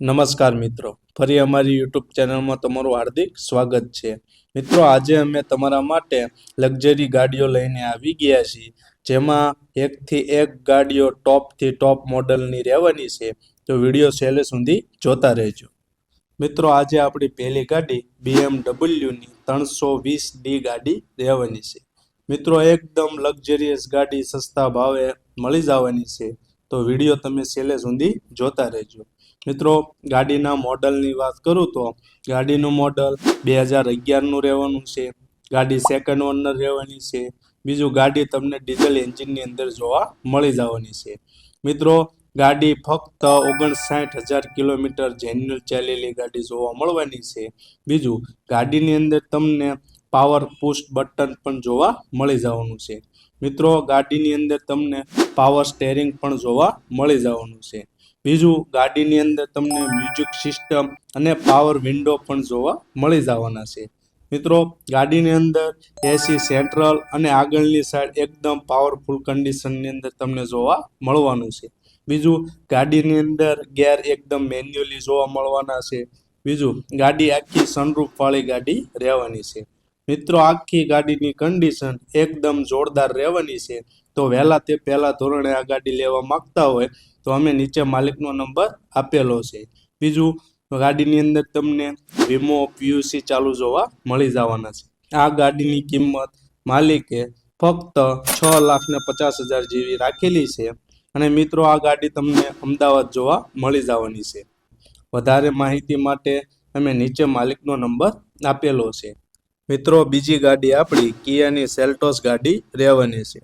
નમસ્કાર મિત્રો. ફરી અમારી યુટ્યુબ ચેનલમાં તમારું હાર્દિક સ્વાગત છે. મિત્રો, આજે અમે તમારા માટે લક્ઝરી ગાડીઓ લઈને આવી ગયા છીએ. જેમાં એકથી એક ગાડીઓ ટોપથી ટોપ મોડલની રહેવાની છે. તો વીડિયો છેલ્લે સુધી જોતા રહેજો. મિત્રો, આજે આપણી પહેલી ગાડી બીએમડબલ્યુની ત્રણસો વીસ ડી ગાડી રહેવાની છે. મિત્રો, એકદમ લક્ઝરિયસ ગાડી, સસ્તા ભાવે મળી જવાની છે. તો વીડિયો તમે છેલ્લે સુધી જોતા રહેજો. મિત્રો, ગાડીના મોડલની વાત કરું તો, ગાડીનું મોડલ બે હજાર અગિયારનું રહેવાનું છે, ગાડી સેકન્ડ ઓનર રહેવાની છે, બીજું ગાડી તમને ડીઝલ એન્જિનની અંદર જોવા મળી જવાની છે. મિત્રો, ગાડી ફક્ત ઓગણસાઠ હજાર કિલોમીટર જેન્યુઅલ ચાલેલી ગાડી જોવા મળવાની છે. બીજું, ગાડીની અંદર તમને પાવર પુશ બટન પણ જોવા મળી જવાનું છે. મિત્રો, ગાડીની અંદર તમને પાવર સ્ટેરિંગ પણ જોવા મળી જવાનું છે. બીજું ગાડીની અંદર તમને મ્યુઝિક સિસ્ટમ અને પાવર વિન્ડો પણ જોવા મળી જવાના છે. મિત્રો, ગાડીની અંદર એસી સેન્ટ્રલ અને આગળની સાઈડ એકદમ પાવરફુલ કન્ડિશનની અંદર તમને જોવા મળવાનું છે. બીજું, ગાડીની અંદર ગેર એકદમ મેન્યુઅલી જોવા મળવાના છે. બીજું, ગાડી આખી સનરૂફવાળી ગાડી રહેવાની છે. મિત્રો, આખી ગાડીની કન્ડિશન એકદમ જોરદાર રહેવાની છે. તો વહેલા તે પહેલા ધોરણે આ ગાડી લેવા માંગતા હોય તો અમે નીચે માલિકનો નંબર આપેલો છે. બીજું, ગાડીની અંદર તમને વીમો પીયુસી ચાલુ જોવા મળી જવાના છે. આ ગાડીની કિંમત માલિકે ફક્ત છ લાખ ને પચાસ હજાર જેવી રાખેલી છે અને મિત્રો, આ ગાડી તમને અમદાવાદ જોવા મળી જવાની છે. વધારે માહિતી માટે અમે નીચે માલિકનો નંબર આપેલો છે. મિત્રો, બીજી ગાડી આપણી કિયાની સેલ્ટોસ ગાડી રહેવાની છે.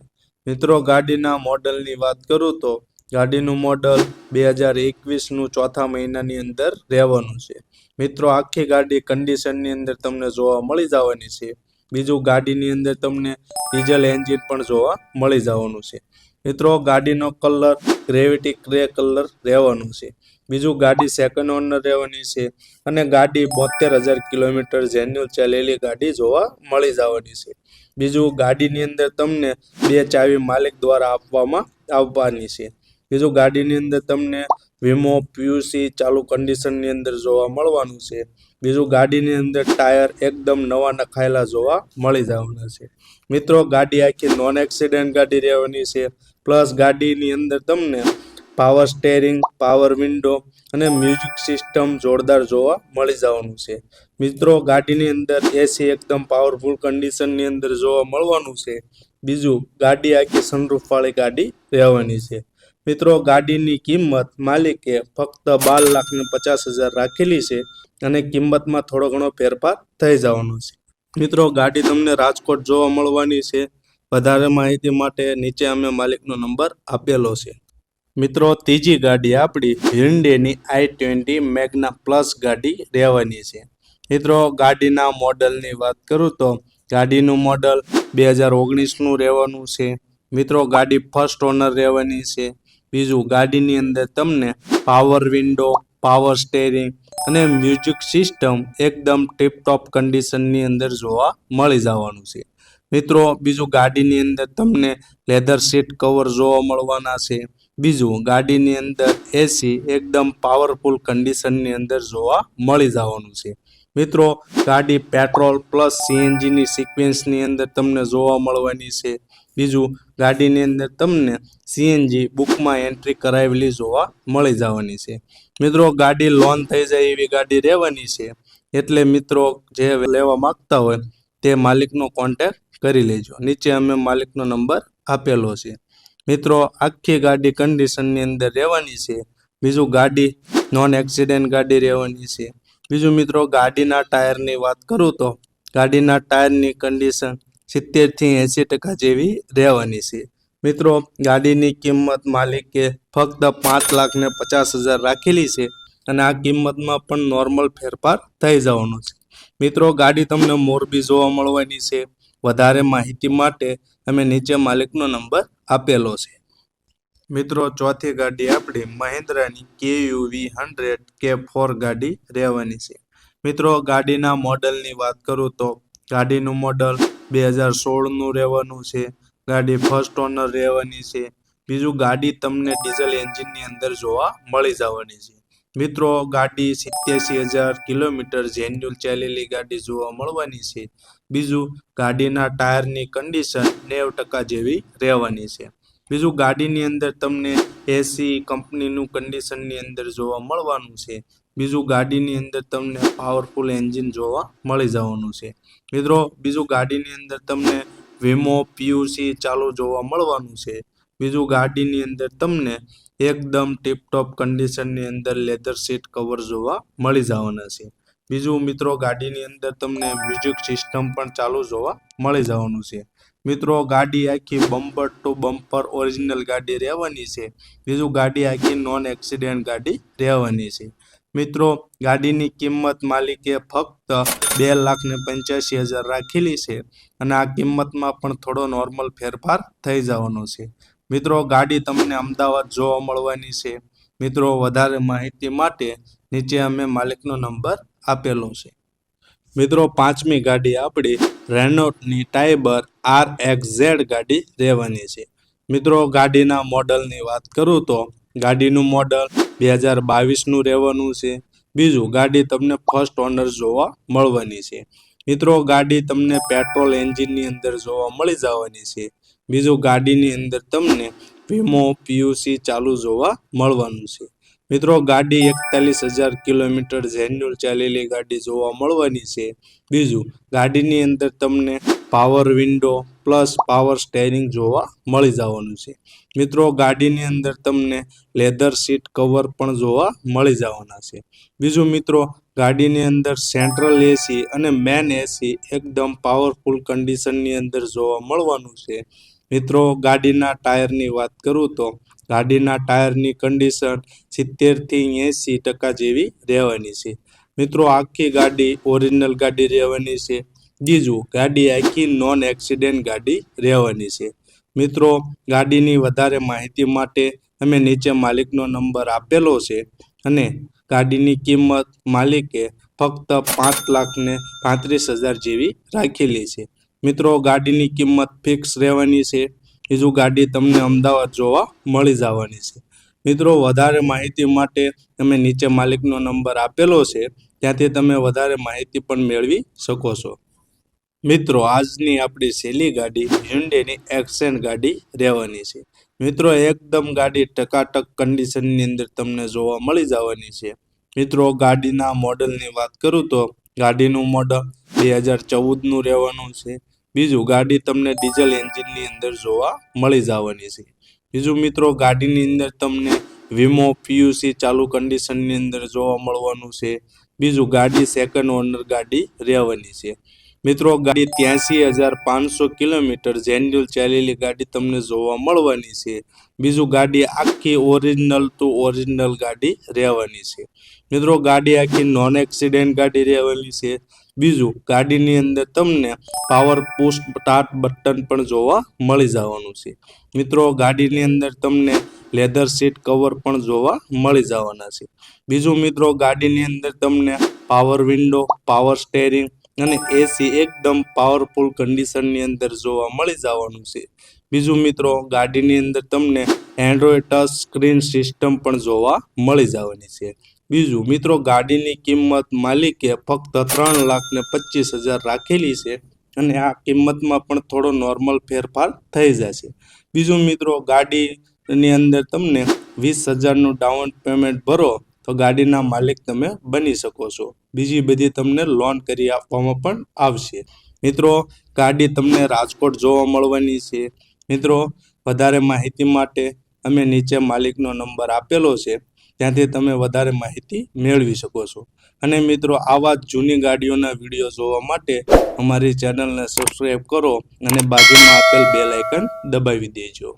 મિત્રો, ગાડીના મોડલની વાત કરું તો ગાડીનું મોડલ બે હજાર એકવીસનું ચોથા મહિનાની અંદર રહેવાનું છે. મિત્રો, આખી ગાડી કન્ડિશનની અંદર તમને જોવા મળી જવાની છે. બીજું ગાડીની અંદર તમને ડીઝલ એન્જિન પણ જોવા મળી જવાનું છે. મિત્રો, ગાડીનો કલર ગ્રેવિટી ગ્રે કલર રહેવાનું છે. બીજું ગાડી સેકન્ડ ઓનર રહેવાની છે અને ગાડી બોતેર હજાર કિલોમીટર જેન્યુઅલ ચાલેલી ગાડી જોવા મળી જવાની છે. બીજું ગાડીની અંદર તમને બે ચાવી માલિક દ્વારા આપવામાં આવવાની છે. બીજું ગાડીની અંદર તમને વીમો પીયુસી ચાલુ કન્ડિશનની અંદર જોવા મળવાનું છે. બીજું ગાડીની અંદર ટાયર એકદમ નવા નખાયેલા જોવા મળી જવાના છે. મિત્રો, ગાડી આખી નોન એક્સિડન્ટ ગાડી રહેવાની છે. પ્લસ ગાડીની અંદર તમને પાવર સ્ટેરિંગ પાવર વિન્ડો અને મ્યુઝિક સિસ્ટમ જોરદાર જોવા મળી જવાનું છે. મિત્રો, ગાડીની અંદર એસી એકદમ પાવરફુલ કન્ડિશનની અંદર જોવા મળવાનું છે. બીજું, ગાડી આખી સનરૂફવાળી ગાડી રહેવાની છે. મિત્રો, ગાડીની કિંમત માલિકે ફક્ત બાર લાખ ને પચાસ હજાર રાખેલી છે અને કિંમતમાં થોડો ઘણો ફેરફાર થઈ જવાનો છે. મિત્રો, ગાડી તમને રાજકોટ જોવા મળવાની છે. વધારે માહિતી માટે નીચે અમે માલિકનો નંબર આપેલો છે. મિત્રો, ત્રીજી ગાડી આપણી Hyundai i twenty Magna plus ગાડી રહેવાની છે. મિત્રો, ગાડીના મોડલની વાત કરું તો ગાડીનું મોડલ બે હજાર ઓગણીસનું રહેવાનું છે. મિત્રો, ગાડી ફર્સ્ટ ઓનર રહેવાની છે. બીજું, ગાડીની અંદર તમને પાવર વિન્ડો પાવર સ્ટેરિંગ અને મ્યુઝિક સિસ્ટમ એકદમ ટીપટોપ કન્ડિશનની અંદર જોવા મળી જવાનું છે. મિત્રો, બીજું ગાડીની અંદર તમને લેધર સીટ કવર જોવા મળવાના છે. બીજું, ગાડીની અંદર એસી એકદમ પાવરફુલ કન્ડિશનની અંદર જોવા મળી જવાનું છે. મિત્રો, ગાડી પેટ્રોલ પ્લસ સીએનજીની સિક્વન્સની અંદર તમને જોવા મળવાની છે. બીજું, ગાડીની અંદર તમને સીએનજી બુકમાં એન્ટ્રી કરાવેલી જોવા મળી જવાની છે. મિત્રો, ગાડી લોન થઈ જાય એવી ગાડી રહેવાની છે. એટલે મિત્રો, જે લેવા માગતા હોય તે માલિકનો કોન્ટેક્ટ કરી લેજો. નીચે અમે માલિકનો નંબર આપેલો છે. મિત્રો, આખી ગાડી કન્ડિશનની અંદર રહેવાની છે. બીજું ગાડી નોન એક્સિડન્ટ ગાડી રહેવાની છે. બીજું મિત્રો, ગાડીના ટાયરની વાત કરું તો, ગાડીના ટાયરની કન્ડિશન સિત્તેરથી એંસી ટકા જેવી રહેવાની છે. મિત્રો, ગાડીની કિંમત માલિકે ફક્ત પાંચ લાખ ને પચાસ હજાર રાખેલી છે અને આ કિંમતમાં પણ નોર્મલ ફેરફાર થઈ જવાનો છે. મિત્રો, ગાડી તમને મોરબી જોવા મળવાની છે. વધારે માહિતી માટે અમે નીચે માલિકનો નંબર આપેલો છે. મિત્રો, ચોથી ગાડી આપણી મહિન્દ્રાની કે યુવી હંડ્રેડ કે ફોર ગાડી રહેવાની છે. મિત્રો, ગાડીના મોડલની વાત કરું તો ગાડીનું મોડલ બે હજાર સોળનું રહેવાનું છે. ગાડી ફર્સ્ટ ઓનર રહેવાની છે. બીજું ગાડી તમને ડીઝલ એન્જિનની અંદર જોવા મળી જવાની છે. મિત્રો, ગાડી સિત્યાસી હજાર કિલોમીટર જેન્યુલ ચાલેલી ગાડી જોવા મળવાની છે. બીજું, ગાડીના ટાયરની કન્ડિશન નેવ ટકા જેવી રહેવાની છે. બીજું, ગાડીની અંદર તમને એસી કંપનીનું કન્ડિશનની અંદર જોવા મળવાનું છે. બીજું, ગાડીની અંદર તમને પાવરફુલ એન્જિન જોવા મળી જવાનું છે. મિત્રો, બીજું, ગાડીની અંદર તમને વીમો પીયુસી ચાલુ જોવા મળવાનું છે. બીજું ગાડીની અંદર તમને એકદમ ટીપટોપ કન્ડિશનની અંદર લેધર સીટ કવર જોવા મળી જવાના છે. બીજું મિત્રો ગાડીની અંદર તમને મ્યુઝિક સિસ્ટમ પણ ચાલુ જોવા મળી જવાનું છે. મિત્રો ગાડી આખી બમ્પર ટુ બમ્પર ઓરિજિનલ ગાડી રહેવાની છે. બીજું ગાડી આખી નોન એક્સિડન્ટ ગાડી રહેવાની છે. મિત્રો ગાડીની કિંમત માલિકે ફક્ત બે લાખ ને પંચ્યાસી હજાર રાખેલી છે અને આ કિંમતમાં પણ થોડો નોર્મલ ફેરફાર થઈ જવાનો છે. મિત્રો, ગાડી તમને અમદાવાદ જોવા મળવાની છે. મિત્રો, વધારે માહિતી માટે નીચે અમે માલિકનો નંબર આપેલો છે. મિત્રો, પાંચમી ગાડી આપણી રેનોટની ટાઈબર આર એક્સ ઝેડ ગાડી રહેવાની છે. મિત્રો, ગાડીના મોડલની વાત કરું તો ગાડીનું મોડલ બે હજાર બાવીસનું રહેવાનું છે. બીજું ગાડી તમને ફર્સ્ટ ઓનર જોવા મળવાની છે. મિત્રો, ગાડી તમને પેટ્રોલ એન્જિનની અંદર જોવા મળી જવાની છે. બીજું ગાડીની અંદર તમને વીમો પીયુસી ચાલુ જોવા મળવાનું છે. મિત્રો, ગાડી એકતાલીસ હજાર કિલોમીટર જેન્યુઅલ ચાલેલી ગાડી જોવા મળવાની છે. બીજું, ગાડીની અંદર તમને power window plus power steering જોવા મળી જવાનું છે. મિત્રો, ગાડીની અંદર તમને લેધર સીટ કવર પણ જોવા મળી જવાના છે. બીજું મિત્રો, ગાડીની અંદર સેન્ટ્રલ એસી અને મેન એસી એકદમ પાવરફુલ કન્ડિશનની અંદર જોવા મળવાનું છે. મિત્રો, ગાડીના ટાયરની વાત કરું તો ગાડીના ટાયરની કન્ડિશન સિત્તેરથી એંસી ટકા જેવી રહેવાની છે. મિત્રો, આખી ગાડી ઓરિજિનલ ગાડી રહેવાની છે. બીજું, ગાડી આખી નોન એક્સિડન્ટ ગાડી રહેવાની છે. મિત્રો, ગાડીની વધારે માહિતી માટે અમે નીચે માલિકનો નંબર આપેલો છે અને ગાડીની કિંમત માલિકે ફક્ત પાંચ લાખને પાંત્રીસ હજાર જેવી રાખેલી છે. મિત્રો, ગાડીની કિંમત ફિક્સ રહેવાની છે. બીજું ગાડી તમને અમદાવાદ જોવા મળી જવાની છે. મિત્રો, વધારે માહિતી માટે તમે નીચે માલિકનો નંબર આપેલો છે. ત્યાંથી તમે વધારે માહિતી પણ મેળવી શકો છો. મિત્રો, આજની આપણી સહેલી ગાડી હ્યુન્ડેની એક્સેન્ટ ગાડી રહેવાની છે. મિત્રો, એકદમ ગાડી ટકાટક કન્ડિશનની અંદર તમને જોવા મળી જવાની છે. મિત્રો, ગાડીના મોડલની વાત કરું તો ગાડીનું મોડલ બે હજાર ચૌદનું રહેવાનું છે. બીજું, ગાડી તમને ડીઝલ એન્જિનની અંદર જોવા મળી જવાની છે. બીજું મિત્રો, ગાડીની અંદર તમને વીમો, પીયુસી ચાલુ કન્ડિશનની અંદર જોવા મળવાનું છે. બીજું, ગાડી સેકન્ડ ઓનર ગાડી રહેવાની છે. મિત્રો, ગાડી ત્યાંસી હજાર પાંચસો કિલોમીટર જેન્યુઅલ ચાલેલી ગાડી તમને જોવા મળવાની છે. બીજું, ગાડી આખી ઓરિજિનલ ટુ ઓરિજિનલ ગાડી રહેવાની છે. મિત્રો, ગાડી આખી નોન એક્સિડેન્ટ ગાડી રહેવાની છે. બીજું, ગાડીની અંદર તમને પાવર પુશ સ્ટાર્ટ બટન પણ જોવા મળી જવાનું છે. મિત્રો, ગાડીની અંદર તમને લેધર સીટ કવર પણ જોવા મળી જવાના છે. બીજું મિત્રો, ગાડીની અંદર તમને પાવર વિન્ડો પાવર સ્ટેરિંગ અને એસી એકદમ પાવરફુલ કન્ડિશનની અંદર જોવા મળી જવાનું છે. બીજું મિત્રો, ગાડીની અંદર તમને એન્ડ્રોઈડ ટચ સ્ક્રીન સિસ્ટમ પણ જોવા મળી જવાની છે. બીજું, મિત્રો, ગાડીની કિંમત માલિકે ફક્ત ત્રણ લાખ ને પચીસ હજાર રાખેલી છે અને આ કિંમતમાં પણ થોડો નોર્મલ ફેરફાર થઈ જશે. બીજું, મિત્રો, ગાડીની અંદર તમને વીસ હજારનું ડાઉન પેમેન્ટ ભરો તો ગાડીના માલિક તમે બની શકો છો. બીજી બધી તમને લોન કરી આપવામાં પણ આવશે. મિત્રો, ગાડી તમને રાજકોટ જોવા મળવાની છે. મિત્રો, વધારે માહિતી માટે અમે નીચે માલિકનો નંબર આપેલો છે. ત્યાંથી તમે વધારે માહિતી મેળવી શકો છો. અને મિત્રો, આવા જૂની ગાડીઓના વીડિયો જોવા માટે અમારી ચેનલને સબસ્ક્રાઈબ કરો અને બાજુમાં આપેલ બે લાઇકન દબાવી દેજો.